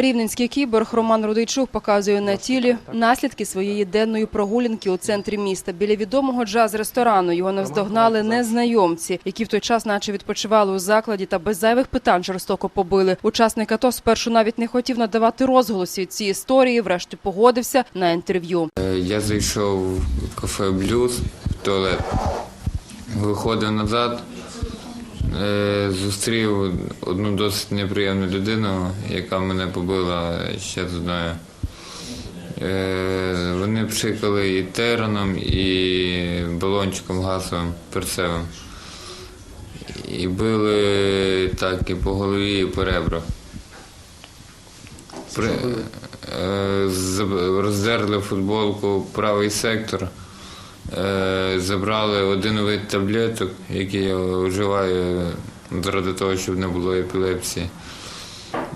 Рівненський кіборг Роман Рудийчук показує на тілі наслідки своєї денної прогулянки у центрі міста. Біля відомого джаз-ресторану його наздогнали незнайомці, які в той час наче відпочивали у закладі та без зайвих питань жорстоко побили. Учасник АТО спершу навіть не хотів надавати розголосів цій історії, врешті погодився на інтерв'ю. Е, Я зайшов в кафе Блюз в туалет, виходив назад, зустрів одну досить неприємну людину, яка мене побила ще з одною. Е, Вони пшикали і тераном, і балончиком газовим перцевим. І били так і по голові, і по ребрах. При, е, роздерли футболку правий сектор, е, забрали один вид таблеток, які я вживаю заради того, щоб не було епілепсії.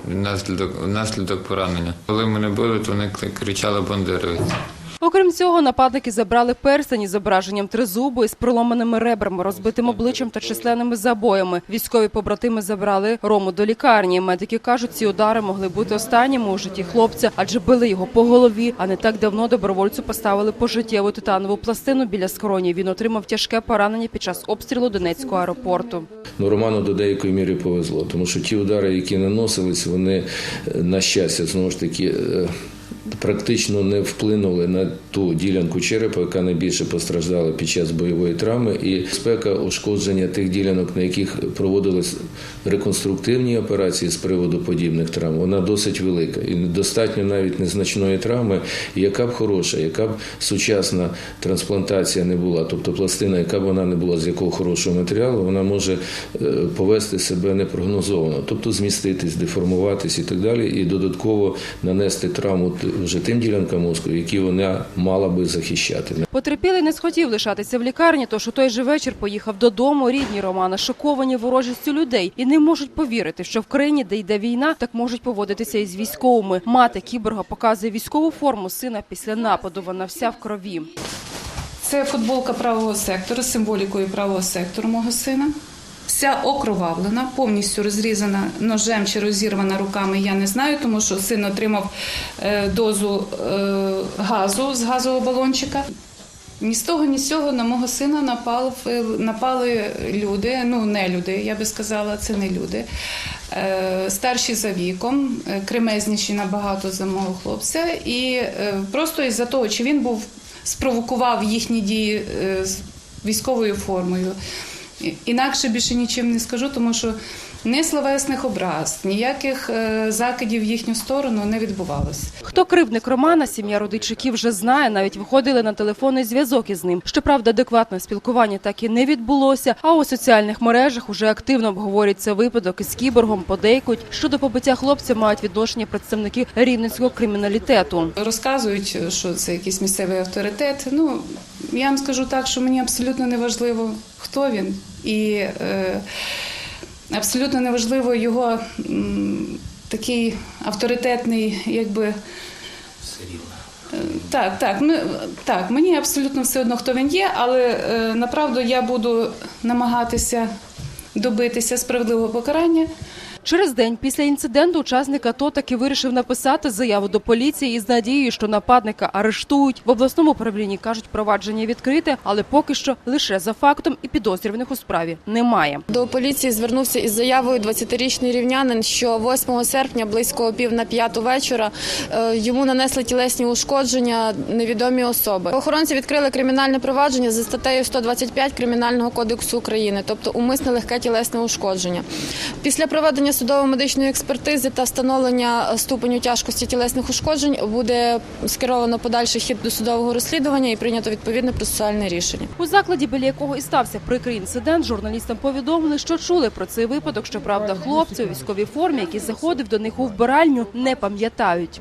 Внаслідок, внаслідок поранення. Коли мене били, то вони кричали бандеровець. Окрім цього, нападники забрали перстень із зображенням тризубу із проломаними ребрами, розбитим обличчям та численними забоями. Військові побратими забрали Рому до лікарні. Медики кажуть, ці удари могли бути останніми у житті хлопця, адже били його по голові. А не так давно добровольцю поставили пожиттєву титанову пластину біля скроні. Він отримав тяжке поранення під час обстрілу Донецького аеропорту. Ну, Роману до деякої міри повезло, тому що ті удари, які наносились, вони е, на щастя знову ж таки. Практично не вплинули на ту ділянку черепа, яка найбільше постраждала під час бойової травми, і спека ушкодження тих ділянок, на яких проводились реконструктивні операції з приводу подібних травм, вона досить велика. І достатньо навіть незначної травми, яка б хороша, яка б сучасна трансплантація не була, тобто пластина, яка б вона не була з якого хорошого матеріалу, вона може е, повести себе непрогнозовано, тобто зміститись, деформуватись і так далі, і додатково нанести травму вже тим ділянкам мозку, які вона мала би захищати. Потерпілий не схотів лишатися в лікарні, тож у той же вечір поїхав додому. Рідні Романа шоковані ворожістю людей і не можуть повірити, що в країні, де йде війна, так можуть поводитися із військовими. Мати кіборга показує військову форму сина після нападу. Вона вся в крові. Це футболка правого сектору з символікою правого сектору мого сина. Вся окровавлена, повністю розрізана ножем чи розірвана руками, я не знаю, тому що син отримав е, дозу е, газу з газового балончика. Ні з того, ні з цього на мого сина напав, напали люди, ну не люди, я би сказала, це не люди. Е, Старші за віком, е, кремезніші набагато за мого хлопця. І е, просто із-за того, чи він був спровокував їхні дії е, з військовою формою. Інакше більше нічим не скажу, тому що ні словесних образ, ніяких е, закидів в їхню сторону не відбувалося. Хто кривдник Романа, сім'я родичиків вже знає, навіть виходили на телефонний зв'язок із ним. Щоправда, адекватне спілкування так і не відбулося. А у соціальних мережах уже активно обговорюється випадок із кіборгом. Подейкують, що до побиття хлопця мають відношення представники рівненського криміналітету. Розказують, що це якийсь місцевий авторитет. Ну я вам скажу так, що мені абсолютно не важливо, хто він, і е, абсолютно не важливо його м, такий авторитетний, якби. Е, Так, так, ми, так, мені абсолютно все одно, хто він є, але е, направду я буду намагатися добитися справедливого покарання. Через день після інциденту учасник АТО таки вирішив написати заяву до поліції із надією, що нападника арештують. В обласному управлінні кажуть, провадження відкрите, але поки що лише за фактом і підозрюваних у справі немає. До поліції звернувся із заявою 20-річний рівнянин, що 8 серпня близько пів на п'яту вечора е, йому нанесли тілесні ушкодження невідомі особи. Охоронці відкрили кримінальне провадження за статтею 125 Кримінального кодексу України, тобто умисне легке тілесне ушкодження. Після проведення судово-медичної експертизи та встановлення ступеню тяжкості тілесних ушкоджень буде скеровано подальший хід до судового розслідування і прийнято відповідне процесуальне рішення. У закладі, біля якого і стався прикрий інцидент, журналістам повідомили, що чули про цей випадок. Щоправда, хлопці у військовій формі, який заходив до них у вбиральню, не пам'ятають.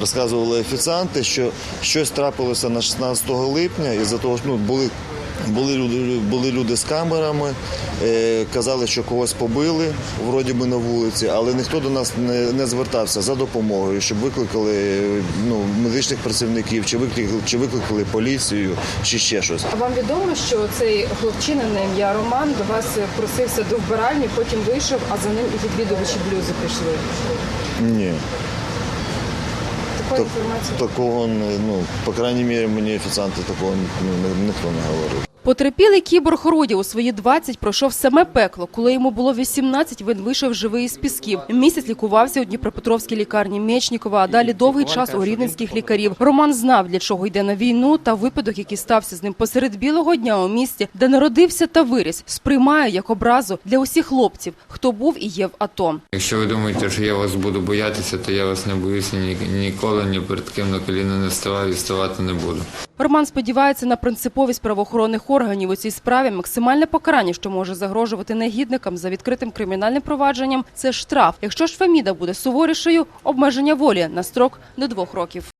розказували офіціанти, що щось трапилося на 16 липня, і за того, що ну, були, були, люди, були люди з камерами, е, казали, що когось побили, вроді би на вулиці, але ніхто до нас не, не звертався за допомогою, щоб викликали ну, медичних працівників, чи викликали, чи викликали поліцію, чи ще щось. А вам відомо, що цей хлопчина на ім'я Роман до вас просився до вбиральні, потім вийшов, а за ним і відвідувачі блюзи пішли. Ні. Так- Такого, ну, по крайній мірі, мені офіціанти такого ну, ніхто не говорив. Потерпілий кіборг Родя у свої 20 пройшов саме пекло. Коли йому було 18, він вийшов живий із пісків. Місяць лікувався у Дніпропетровській лікарні Мечнікова, а далі довгий час у рівненських лікарів. Роман знав, для чого йде на війну, та випадок, який стався з ним посеред білого дня у місті, де народився та виріс, сприймає як образу для усіх хлопців, хто був і є в АТО. Якщо ви думаєте, що я вас буду боятися, то я вас не боюся ні, ніколи, ні перед ким на коліна не ставав і ставати не буду. Роман сподівається на принциповість правоохоронних органів у цій справі. Максимальне покарання, що може загрожувати негідникам за відкритим кримінальним провадженням, це штраф. Якщо ж Феміда буде суворішою, обмеження волі на строк до двох років.